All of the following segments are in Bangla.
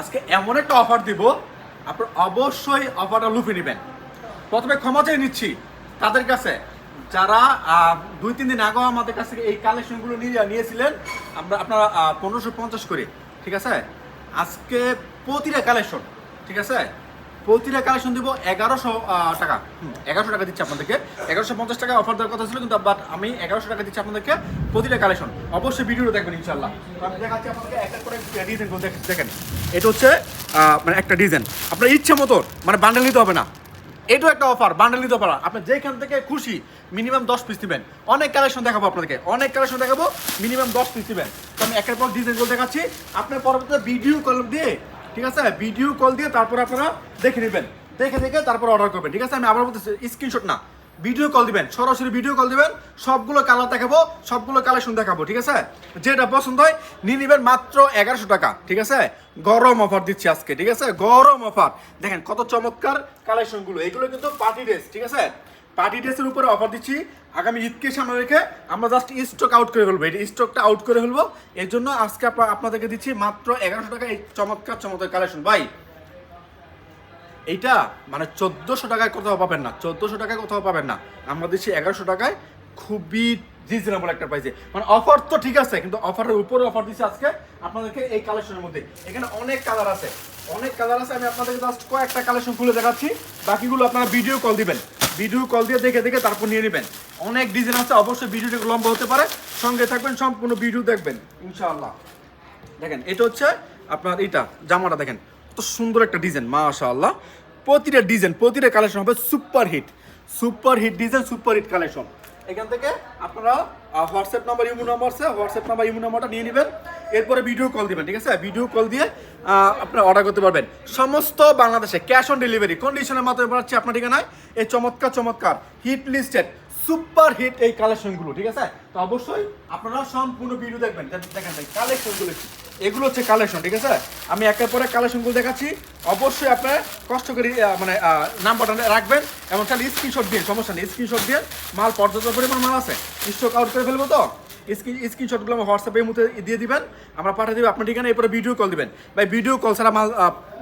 আজকে এমন একটা অফার দিব, আপনার অবশ্যই অফারটা লুফে নেবেন। প্রথমে ক্ষমা চেয়ে নিচ্ছি তাদের কাছে। যারা দুই, তিন দিন আগেও আমাদের কাছ থেকে এই কালেকশনগুলো নিয়ে, নিয়েছিলেন, আমরা, আপনারা পনেরোশো পঞ্চাশ করে, ঠিক আছে? আজকে প্রতিটা কালেকশন ঠিক আছে? প্রতিটা কালেকশন দিব এগারোশো টাকা। এগারোশো টাকা দিচ্ছি আপনাদেরকে। এগারোশো পঞ্চাশ টাকা অফার দেওয়ার কথা ছিল, কিন্তু বাট আমি এগারোশো টাকা দিচ্ছি আপনাদেরকে প্রতিটা কালেকশন অবশ্যই ভিডিওটা দেখবেন ইনশাল্লাহ দেখাচ্ছি দেখেন এটা হচ্ছে মানে একটা ডিজাইন আপনার ইচ্ছে মতো মানে বান্ডেল নিতে হবে না। এটাও একটা অফার বান্ডেল নিতে পারা আপনি যেখান থেকে খুশি মিনিমাম দশ পিস দিবেন অনেক কালেকশন দেখাবো আপনাদেরকে। অনেক কালেকশন দেখাবো মিনিমাম দশ পিস দিবেন তো আমি একের পর ডিজাইনগুলো দেখাচ্ছি। আপনার পরবর্তীতে ভিডিও কল দিয়ে ঠিক আছে? ভিডিও কল দিয়ে তারপর আপনারা দেখে নেবেন। দেখে দেখে তারপর অর্ডার করবেন, ঠিক আছে? আমি আবার বলতেছি স্ক্রিনশট না। ভিডিও কল দিবেন, সরাসরি ভিডিও কল দিবেন, সবগুলো কালার দেখাবো, সবগুলো কালেকশন দেখাবো, ঠিক আছে? যেটা পছন্দ হয়, নিয়ে নেবেন মাত্র এগারোশো টাকা, ঠিক আছে? গরম অফার দিচ্ছি আজকে, ঠিক আছে? গরম অফার দেখেন কত চমৎকার কালেকশনগুলো এগুলো কিন্তু পার্টি ড্রেস ঠিক আছে? পার্টি ড্রেসের উপরে অফার দিচ্ছি আগামী ঈদকে সামনে রেখে আমরা জাস্ট স্টক আউট করে ফেলব। এই স্টকটা আউট করে ফেলব, এর জন্য আজকে আপনাদেরকে দিচ্ছি মাত্র এগারোশো টাকা এই চমৎকার চমৎকার কালেকশন ভাই, এইটা মানে চোদ্দোশো টাকায় কোথাও পাবেন না, চোদ্দোশো টাকায় কোথাও পাবেন না। আমরা দিচ্ছি এগারোশো টাকায় খুবই রিজনেবল একটা প্রাইসে মানে অফার তো ঠিক আছে, কিন্তু অফারের উপরে অফার দিচ্ছি আজকে আপনাদেরকে এই কালেকশনের মধ্যে। এখানে অনেক কালার আছে, অনেক কালার আছে, আমি আপনাদেরকে জাস্ট কয়েকটা কালেকশন খুলে দেখাচ্ছি। বাকিগুলো আপনারা ভিডিও কল দিবেন। ভিডিও কল দিয়ে দেখে দেখে তারপর নিয়ে নেবেন। অনেক ডিজাইন আছে, অবশ্যই ভিডিওটা লম্বা হতে পারে। সঙ্গে থাকবেন, সম্পূর্ণ ভিডিও দেখবেন, ইনশাআল্লাহ। দেখেন, এটা হচ্ছে আপনার এটা, জামাটা দেখেন, কত সুন্দর একটা ডিজাইন মাশাআল্লাহ। প্রতিটা ডিজাইন প্রতিটা কালেকশন হবে super hit super hit design super hit collection এখান থেকে আপনারা হোয়াটসঅ্যাপ নাম্বার ইমো নাম্বার আছে হোয়াটসঅ্যাপ নাম্বার ইমো নাম্বারটা নিয়ে নেবেন। এরপরে ভিডিও কল দিবেন, ঠিক আছে? ভিডিও কল দিয়ে আপনারা অর্ডার করতে পারবেন। সমস্ত বাংলাদেশে ক্যাশ অন ডেলিভারি কন্ডিশনের মাধ্যমে আপনার ঠিকানায়। এই চমৎকার চমৎকার হিট লিস্টেড সুপার হিট এই কালেকশনগুলো, ঠিক আছে? তো অবশ্যই আপনারা সম্পূর্ণ ভিডিও দেখবেন। দেখ- দেখেন কালেকশনগুলো। এগুলো হচ্ছে কালেকশন, ঠিক আছে? আমি একের পরে কালেকশনগুলো দেখাচ্ছি। অবশ্যই আপনারা কষ্ট করে মানে নাম্বারটা রাখবেন এবং তাহলে স্ক্রিনশট দিয়ে, সমস্যা নেই স্ক্রিনশট দিয়ে মাল পর্যাপ্ত পরিমাণ মাল আছে। স্টক আউট করে ফেলব তো? স্ক্রিন স্ক্রিনশটগুলো আমার হোয়াটসঅ্যাপের মধ্যে দিয়ে দিবেন, আমরা পাঠিয়ে দেবো, আপনার ঠিকানা এরপরে ভিডিও কল দিবেন। ভাই ভিডিও কল ছাড়া মাল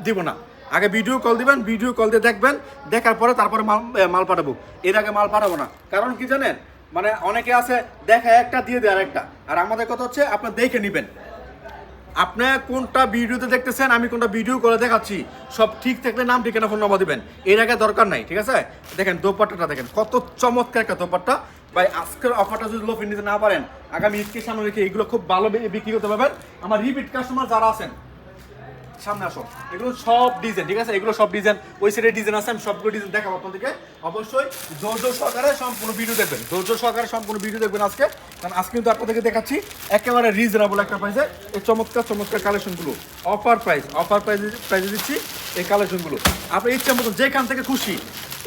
দিব না। আগে ভিডিও কল দিবেন ভিডিও কল দিয়ে দেখবেন, দেখার পরে তারপরে মাল মাল পাঠাবো। এর আগে মাল পাঠাবো না। কারণ কি জানেন? মানে অনেকে আছে, দেখা একটা, দিয়ে দেয় আরেকটা। আর আমাদের কথা হচ্ছে আপনার দেখে নেবেন। আপনি কোনটা ভিডিওতে দেখতেছেন, আমি কোনটা ভিডিও করে দেখাচ্ছি, সব ঠিক থাকলে নাম, ঠিকানা ফোন নম্বর দিবেন। এর আগে দরকার নাই, ঠিক আছে? দেখেন, দোপাট্টাটা দেখেন, কত চমৎকার একটা দোপাট্টা। ভাই, আজকের অফারটা যদি লোক নিতে না পারেন, আগামী ঈদকে সামনে রেখে এগুলো খুব ভালো বিক্রি করতে পারবেন। আমার রিপিট কাস্টমার যারা আছেন সামনে আসো। এগুলো সব ডিজাইন ঠিক আছে? এগুলো সব ডিজাইন ওই সাইডে ডিজাইন আছে, আমি সবগুলো ডিজাইন দেখাবো আপনাদেরকে। অবশ্যই ধৈর্য সহকারে সম্পূর্ণ ভিডিও দেখবেন। ধৈর্য সহকারে সম্পূর্ণ ভিডিও দেখবেন আজকে। কারণ আজকে কিন্তু আপনাদেরকে দেখাচ্ছি একেবারে রিজনেবল একটা প্রাইসে এই চমৎকার চমৎকার কালেকশনগুলো অফার প্রাইস অফার প্রাইস প্রাইসে দিচ্ছি এই কালেকশনগুলো আপনি ইচ্ছা মতো যেখান থেকে খুশি,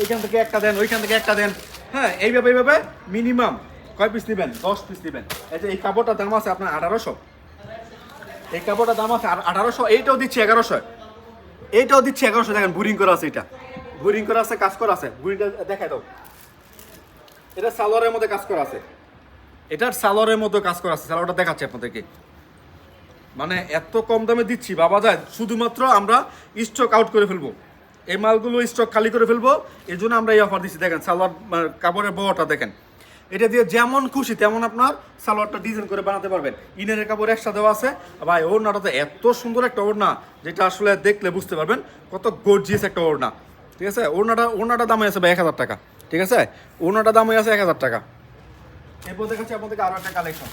এইখান থেকে একটা দেন, ওইখান থেকে একটা দেন। হ্যাঁ এইভাবে এইভাবে মিনিমাম কয় পিস নেবেন? দশ পিস নেবেন। এই যে এই কাপড়টার দাম আছে আপনার আঠারোশো। এই কাপড়টার দাম আছে আঠারোশো এইটাও দিচ্ছি এগারোশো। এইটাও দিচ্ছি এগারোশো দেখেন বুরিং করা আছে এটা। বুরিং করা আছে কাজ করা আছে। বুরিংটা দেখাই দাও। এটা সালোয়ারের মধ্যে কাজ করা আছে। এটার সালোয়ারের মধ্যে কাজ করা আছে। সালোয়ারটা দেখাচ্ছি আপনাদেরকে। মানে এত কম দামে দিচ্ছি বাবা যায়। শুধুমাত্র আমরা স্টক আউট করে ফেলব। এই মালগুলো স্টক খালি করে ফেলব। এই জন্য আমরা এই অফার দিচ্ছি। দেখেন সালোয়ার মানে, কাপড়ের বড়টা দেখেন। এটা দিয়ে যেমন খুশি তেমন আপনার সালোয়ারটা ডিজাইন করে বানাতে পারবেন। ইনারের কাপড় একসাথে দেওয়া আছে। ভাই ওড়নাটা তো এত সুন্দর একটা ওড়না, যেটা আসলে দেখলে বুঝতে পারবেন কত গর্জিয়াস একটা ওড়না। ঠিক আছে? ওড়নাটা ওড়নাটা দাম আছে ভাই এক হাজার টাকা। ঠিক আছে? ওড়নাটা দাম আছে এক হাজার টাকা। এরপর দেখাচ্ছি আপনাদেরকে আরও একটা কালেকশন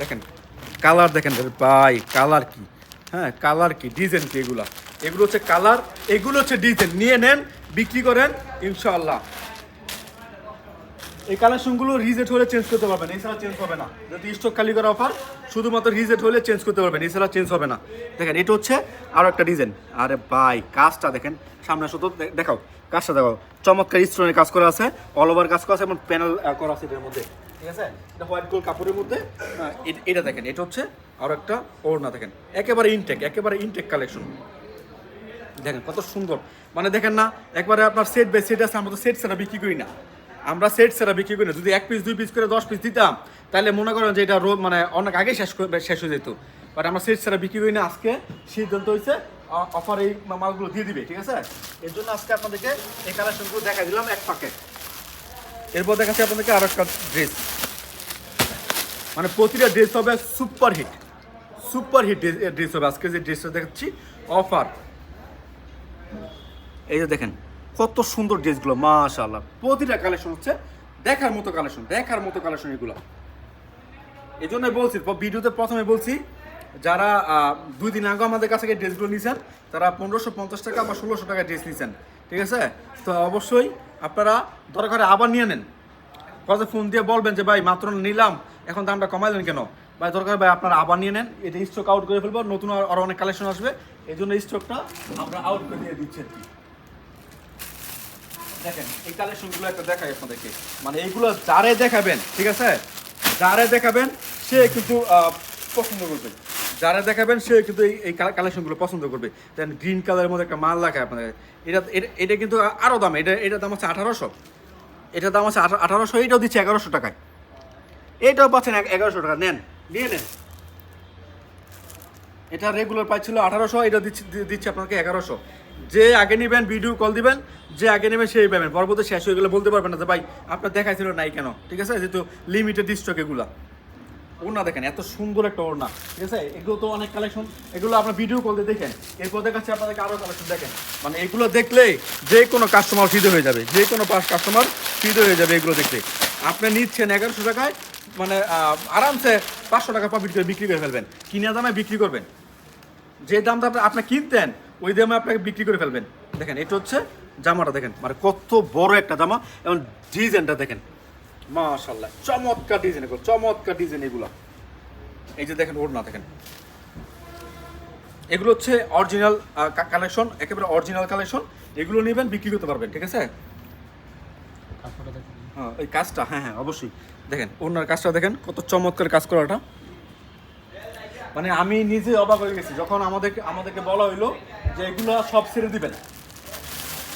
দেখেন কালার দেখেন ভাই কালার কি? হ্যাঁ কালার কি? ডিজাইন কি এগুলা? এগুলো হচ্ছে কালার এগুলো হচ্ছে ডিজাইন নিয়ে নেন, বিক্রি করেন, ইনশাআল্লাহ। এই কালেকশনগুলো রিজেট হলে চেঞ্জ করতে পারবেন এছাড়া চেঞ্জ হবে না। যদি স্টক খালি করা অফার শুধুমাত্র রিজেট হলে চেঞ্জ করতে পারবেন এছাড়া চেঞ্জ হবে না। দেখেন, এটা হচ্ছে আরও একটা ডিজাইন আরে ভাই, কাজটা দেখেন, সামনে শুধু দেখাও, কাজটা দেখাও। চমৎকার স্টোনের কাজ করা আছে অল ওভার কাজ করা আছে এবং প্যানেল করা আছে এটার মধ্যে। ঠিক আছে? এটা হোয়াইট গোল্ড কাপড়ের মধ্যে। এটা দেখেন, এটা হচ্ছে আরও একটা ওড়না দেখেন। একেবারে ইনটেক একেবারে ইনটেক কালেকশন দেখেন, কত সুন্দর। মানে দেখেন না, একবারে আপনার সেট বাই সেট আছে, আমরা তো সেট ছাড়া বিক্রি করি না। আমরা সেট ছাড়া বিক্রি করি না। যদি এক পিস দুই পিস করে দশ পিস দিতাম, তাহলে মনে করেন যে এটা রোদ মানে অনেক আগে শেষ শেষ হয়ে যেত। বাট আমরা সেট ছাড়া বিক্রি করি না আজকে। সিদ্ধান্ত হয়েছে অফার এই মালগুলো দিয়ে দিবে, ঠিক আছে? এর জন্য আজকে আপনাদেরকে এই কালেকশনগুলো দেখা দিলাম এক প্যাকেট এরপর দেখাচ্ছি আপনাদেরকে আরও একটা ড্রেস মানে প্রতিটা ড্রেস হবে super hit super hit dress হবে। আজকে যে ড্রেসটা দেখাচ্ছি অফার এই যে দেখেন কত সুন্দর ড্রেসগুলো, মাশাআল্লাহ। প্রতিটা কালেকশন হচ্ছে দেখার মতো কালেকশন দেখার মতো কালেকশন এগুলো। এই জন্য বলছি ভিডিওতে প্রথমে বলছি, যারা দুই দিন আগে আমাদের কাছে ড্রেসগুলো নিয়েছেন তারা পনেরোশো পঞ্চাশ টাকা বা ষোলোশো টাকা ড্রেস নিয়েছেন ঠিক আছে? তো অবশ্যই আপনারা দরকারে আবার নিয়ে নেন। কথা ফোন দিয়ে বলবেন যে, ভাই, মাত্র নিলাম, এখন দামটা কমাইলেন কেন? ভাই, দরকার ভাই, আপনারা আবার নিয়ে নেন, এটা স্টক আউট করে ফেলব, নতুন আর- আরও অনেক কালেকশন আসবে এই জন্য স্টকটা আমরা আউট করে দিয়ে দিচ্ছি দেখেন, এই কালেকশনগুলো একটা দেখাই আপনাদেরকে। মানে এইগুলো যারে দেখাবেন, ঠিক আছে? যারে দেখাবেন, সে কিন্তু পছন্দ করবে। যারা দেখাবেন, সে কিন্তু এই কালেকশনগুলো পছন্দ করবে। দেন গ্রিন কালারের মধ্যে একটা মাল রাখে আপনাদের। এটা, এটা- কিন্তু আরও দাম। এটা এটার দাম হচ্ছে আঠারোশো। এটার দাম হচ্ছে আঠারোশো, এটাও দিচ্ছে এগারোশো টাকায়। এটাও পাচ্ছেন এগারোশো টাকা। নেন, নিয়ে নেন। এটা রেগুলার প্রাইস আঠারোশো, এটা দিচ্ছি দিচ্ছে আপনাকে এগারোশো। যে আগে নেবেন ভিডিও কল দিবেন, যে আগে নেবেন সেই পাবেন। পরবর্তী শেষ হয়ে গেলে বলতে পারবেন না যে, ভাই, আপনার দেখাইছিল নাই কেন? ঠিক আছে? যেহেতু লিমিটেড স্টক এগুলা। ওড়না দেখেন, এত সুন্দর একটা ওড়না। ঠিক আছে? এগুলো তো অনেক কালেকশন এগুলো আপনার ভিডিও কল দিয়ে দেখেন। এরপর দেখাচ্ছি আপনাদেরকে আরও কালেকশন দেখেন। মানে এগুলো দেখলেই যে কোনো কাস্টমার ফিদে হয়ে যাবে। যে কোনো পাস কাস্টমার ফিদে হয়ে যাবে এগুলো দেখলে আপনি নিচ্ছেন এগারোশো টাকায় মানে আরামসে পাঁচশো টাকা প্রফিট করে বিক্রি করে ফেলবেন। কিনা দামে বিক্রি করবেন। যে দামটা আপনি কিনতেন ওই দামে আপনাকে বিক্রি করে ফেলবেন। দেখেন এটা হচ্ছে জামাটা দেখেন। মানে কত বড় একটা জামা এবং ডিজাইনটা দেখেন। মাশাল্লাহ চমৎকার ডিজাইন এগুলো চমৎকার ডিজাইন এগুলো। এই যে দেখেন ওড়না দেখেন। এগুলো হচ্ছে অরিজিনাল কালেকশন একেবারে অরিজিনাল কালেকশন এগুলো নেবেন বিক্রি করতে পারবেন ঠিক আছে? হ্যাঁ এই কাজটা হ্যাঁ হ্যাঁ অবশ্যই। দেখেন ওনার কাজটা দেখেন কত চমৎকার কাজ করাটা। মানে আমি নিজে অবাক হয়ে গেছি, যখন আমাদেরকে আমাদেরকে বলা হইল যে এগুলো সব ছেড়ে দিবেন।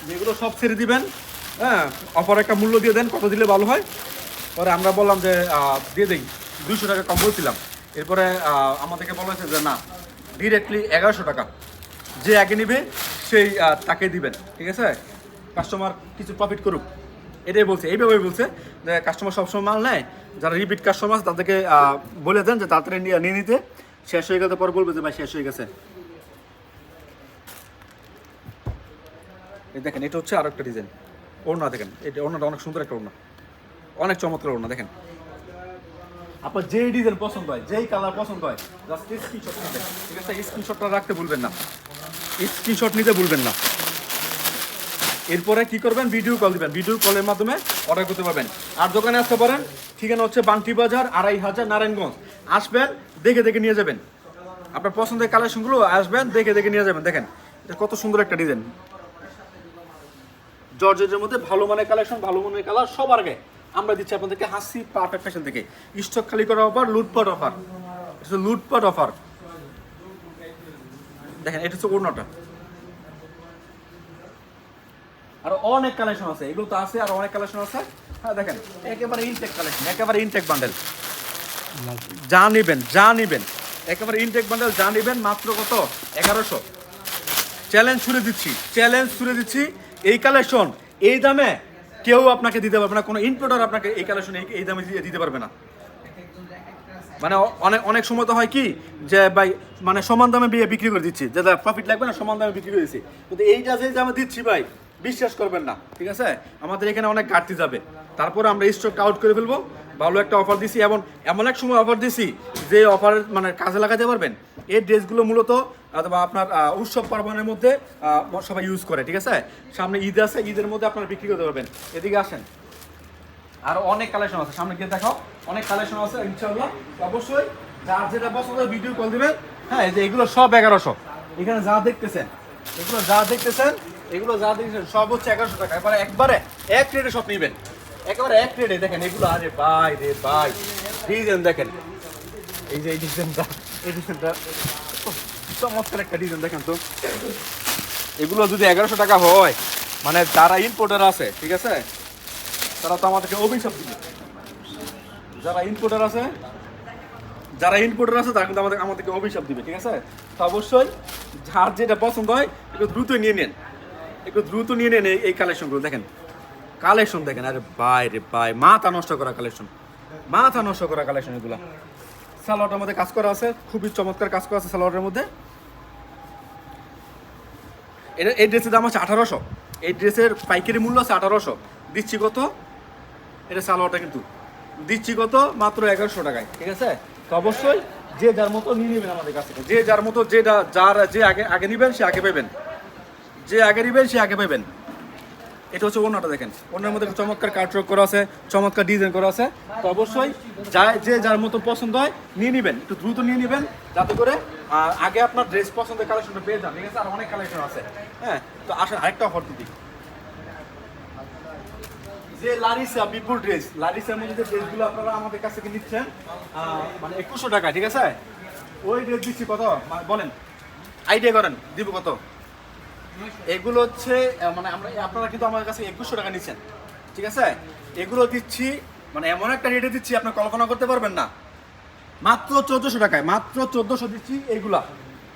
যেগুলো সব ছেড়ে দিবেন হ্যাঁ অপর একটা মূল্য দিয়ে দেন, কত দিলে ভালো হয়? পরে আমরা বললাম যে দিয়ে দিই, দুইশো টাকা কম বলছিলাম। এরপরে আমাদেরকে বলা হয়েছে যে, না ডিরেক্টলি এগারোশো টাকা। যে আগে নিবে, সেই তাকে দিবেন, ঠিক আছে? কাস্টমার কিছু প্রফিট করুক। এটাই বলছে এইভাবে বলছে যে কাস্টমার সবসময় মাল নেয়। যারা রিপিট কাস্টমার তাদেরকে বলে দেন যে, তাড়াতাড়ি নিয়ে নিতে। শেষ হয়ে গেছে পর বলবে যে ভাই শেষ হয়ে গেছে। এই দেখেন, এটা হচ্ছে আর একটা ডিজাইন ওড়না দেখেন, এটা ওড়নাটা অনেক সুন্দর একটা ওড়না। অনেক চমৎকার ওড়না, দেখেন। আপনার যেই ডিজাইন পছন্দ হয়, যেই কালার পছন্দ হয় জাস্ট স্ক্রিনশট ঠিক আছে স্ক্রিনশটটা রাখতে ভুলবেন না। স্ক্রিনশট নিতে ভুলবেন না। এরপরে কি করবেন? ভিডিও কল দিবেন। ভিডিও কলের মাধ্যমে অর্ডার করতে পারবেন। আর দোকানে আসতে পারেন, ঠিকানা হচ্ছে বান্টি বাজার, আড়াই হাজার নারায়ণগঞ্জ। আসবেন, দেখে দেখে নিয়ে যাবেন। আপনার পছন্দের কালেকশনগুলো আসবেন, দেখে দেখে নিয়ে যাবেন। দেখেন, এটা কত সুন্দর একটা ডিজাইন জর্জেটের মধ্যে ভালো মানের কালেকশন ভালো মানের কালার সবার আগে আমরা দিচ্ছি আপনাদেরকে হাসি পারফেক্ট ফ্যাশন থেকে। স্টক খালি করা অফার লুটপাট অফার লুটপাট অফার দেখেন, এটা হচ্ছে ওড়নাটা। আর অনেক কালেকশন আছে, এগুলো তো আছে আর অনেক কালেকশন আছে। হ্যাঁ দেখেন, একেবারে ইনটেক কালেকশন একেবারে ইনটেক বান্ডেল যা নিবেন যা নিবেন, একেবারে ইনটেক বান্ডেল যা নিবেন, মাত্র কত? এগারোশো। চ্যালেঞ্জ ছুড়ে দিচ্ছি চ্যালেঞ্জ ছুড়ে দিচ্ছি। এই কালেকশন এই দামে কেউ আপনাকে দিতে পারবে না, কোনো ইনপোর্টার আপনাকে এই কালেকশন এই দামে দিতে পারবে না। মানে অনেক অনেক সময় তো হয় কি, যে ভাই মানে সমান দামে বিয়ে বিক্রি করে দিচ্ছি যেটা প্রফিট লাগবে না, সমান দামে বিক্রি করে দিচ্ছি। কিন্তু এইটা যে দামে দিচ্ছি ভাই বিশ্বাস করবেন না। ঠিক আছে? আমাদের এখানে অনেক ঘাটতি যাবে। তারপরে আমরা স্টক আউট করে ফেলব। ভালো একটা অফার দিছি এবং এমন এক সময় অফার দিছি যে অফার মানে কাজে লাগাতে পারবেন। এই ড্রেসগুলো মূলত, অথবা আপনার উৎসব পার্বণের মধ্যে সবাই ইউজ করে, ঠিক আছে? সামনে ঈদ আছে, ঈদের মধ্যে আপনারা বিক্রি করতে পারবেন। এদিকে আসেন। আর অনেক কালেকশন আছে। সামনে গিয়ে দেখাও। অনেক কালেকশন আছে, ইনশাআল্লাহ। অবশ্যই যার যেটা পছন্দ ভিডিও কল দিবেন। হ্যাঁ যে এগুলো সব এগারোশো। এখানে যা দেখতেছেন, এগুলো যা দেখতেছেন এগুলো যা সব হচ্ছে এগারোশো টাকা। এবারে একবারে এক রেটে সব নিবেন। একেবারে এক রেটে দেখেন এগুলো, আরে ভাই রে ভাই। ডিজাইন দেখেন। এই যে এই ডিজাইনটা এই ডিজাইনটা। চমৎকার একটা ডিজাইন দেখেন তো। এগুলো যদি এগারোশো টাকা হয় মানে যারা ইম্পোর্টার আছে, ঠিক আছে? তারা তো আমাদেরকে অভিশাপ দিবে। যারা ইম্পোর্টার আছে, যারা ইনপুটার আছে, তারা কিন্তু আমাদের আমাদেরকে অভিশাপ দিবে, ঠিক আছে? তো অবশ্যই যার যেটা পছন্দ হয়, একটু দ্রুত নিয়ে নেন। একটু দ্রুত নিয়ে নেন এই- কালেকশনগুলো দেখেন কালেকশন দেখেন, আরে বাই রে বাই মাথা নষ্ট করা কালেকশন মাথা নষ্ট করা কালেকশন এগুলো। সালোয়ারটার মধ্যে কাজ করা আছে, খুবই চমৎকার কাজ করা আছে সালোয়ারের মধ্যে। এটা এই ড্রেসের দাম আছে আঠারোশো। এই ড্রেসের পাইকারি মূল্য আছে আঠারোশো। দিচ্ছি কত? এটা সালোয়ারটা কিন্তু। দিচ্ছি কত? মাত্র এগারোশো টাকায়, ঠিক আছে? তো অবশ্যই যে যার মতো নিয়ে নেবেন আমাদের কাছ থেকে। যে যার মতো, যে যা- যার যে আগে আগে নেবেন, সে আগে পাবেন যে আগে নেবেন, সে আগে পাবেন এটা হচ্ছে অন্যটা দেখেন। অন্যের মধ্যে চমৎকার কার্টওয়ার্ক করা আছে, চমৎকার ডিজাইন করা আছে। তো অবশ্যই যা যে যার মতো পছন্দ হয়, নিয়ে নেবেন। একটু দ্রুত নিয়ে নেবেন, যাতে করে আগে আপনার ড্রেস পছন্দের কালেকশনটা পেয়ে যান। ঠিক আছে, আর অনেক কালেকশন আছে। হ্যাঁ তো আসেন, আরেকটা অফার দিই। যে লারিসা বিপুল ড্রেস লারিসার মধ্যে যে ড্রেসগুলো আপনারা আমাদের কাছ থেকে নিচ্ছেন মানে একুশশো টাকা ঠিক আছে? ওই ড্রেস দিচ্ছি কত? বলেন। আইডিয়া করেন, দিব কত? এগুলো হচ্ছে মানে আমরা আপনারা কিন্তু আমার কাছে একুশশো টাকা নিচ্ছেন। ঠিক আছে? এগুলো দিচ্ছি মানে এমন একটা রেটে দিচ্ছি, আপনি কল্পনা করতে পারবেন না। মাত্র চোদ্দোশো টাকায়, মাত্র চোদ্দোশো দিচ্ছি এইগুলা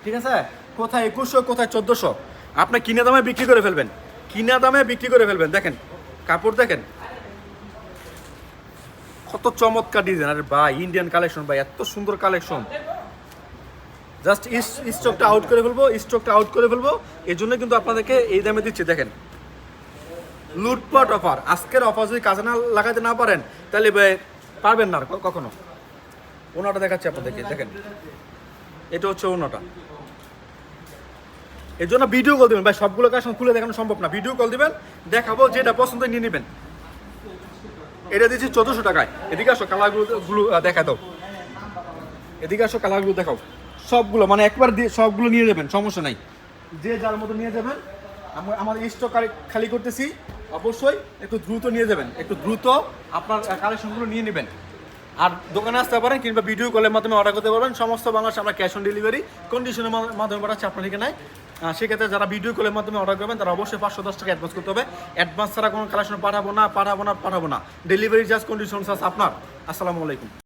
ঠিক আছে? কোথায় একুশশো, কোথায় চোদ্দোশো? আপনি কিনা দামে বিক্রি করে ফেলবেন। কিনা দামে বিক্রি করে ফেলবেন। দেখেন, কাপড় দেখেন। কত চমৎকার ডিজাইন আরে ভাই ইন্ডিয়ান কালেকশন ভাই, এত সুন্দর কালেকশন জাস্ট স্টকটা আউট করে ফেলব স্টকটা আউট করে ফেলব। এই জন্য কিন্তু আপনাদেরকে এই দামে দিচ্ছি, দেখেন। লুটপাট অফার আজকের অফার যদি কাজে না লাগাতে না পারেন, তাহলে পারবেন না কখনো। ওনাটা দেখাচ্ছি আপনাদেরকে, দেখেন। এটা হচ্ছে ওনাটা। এর জন্য ভিডিও কল দিবেন। ভাই, সবগুলো কালেকশন খুলে দেখানো সম্ভব না। ভিডিও কল দিবেন, দেখাবো যেটা পছন্দ নিয়ে নেবেন। এটা দিচ্ছি চোদ্দোশো টাকায়। এদিকে আসো, কালারগুলো, গুলো দেখা দাও। এদিকে আসো, কালারগুলো দেখাও। সবগুলো মানে একবার দিয়ে সবগুলো নিয়ে যাবেন, সমস্যা নাই। যে যার মতো নিয়ে যাবেন, আমরা আমাদের স্টক খালি করতেছি, অবশ্যই একটু দ্রুত নিয়ে যাবেন, একটু দ্রুত আপনার কালেকশনগুলো নিয়ে নেবেন। আর দোকানে আসতে পারেন কিংবা ভিডিও কলের মাধ্যমে অর্ডার করতে পারবেন, সমস্ত বাংলাদেশে আমরা ক্যাশ অন ডেলিভারি কন্ডিশনের মাধ্যমে পাঠাচ্ছি আপনার এখানে সেক্ষেত্রে যারা ভিডিও কলের মাধ্যমে অর্ডার করবেন, তারা অবশ্যই পাঁচশো দশ টাকা অ্যাডভান্স করতে হবে। অ্যাডভান্স ছাড়া কোনো কালেকশন পাঠাবো না পাঠাবো না পাঠাবো না। ডেলিভারি চার্জ কন্ডিশন চার্জ আপনার। আসসালামু আলাইকুম।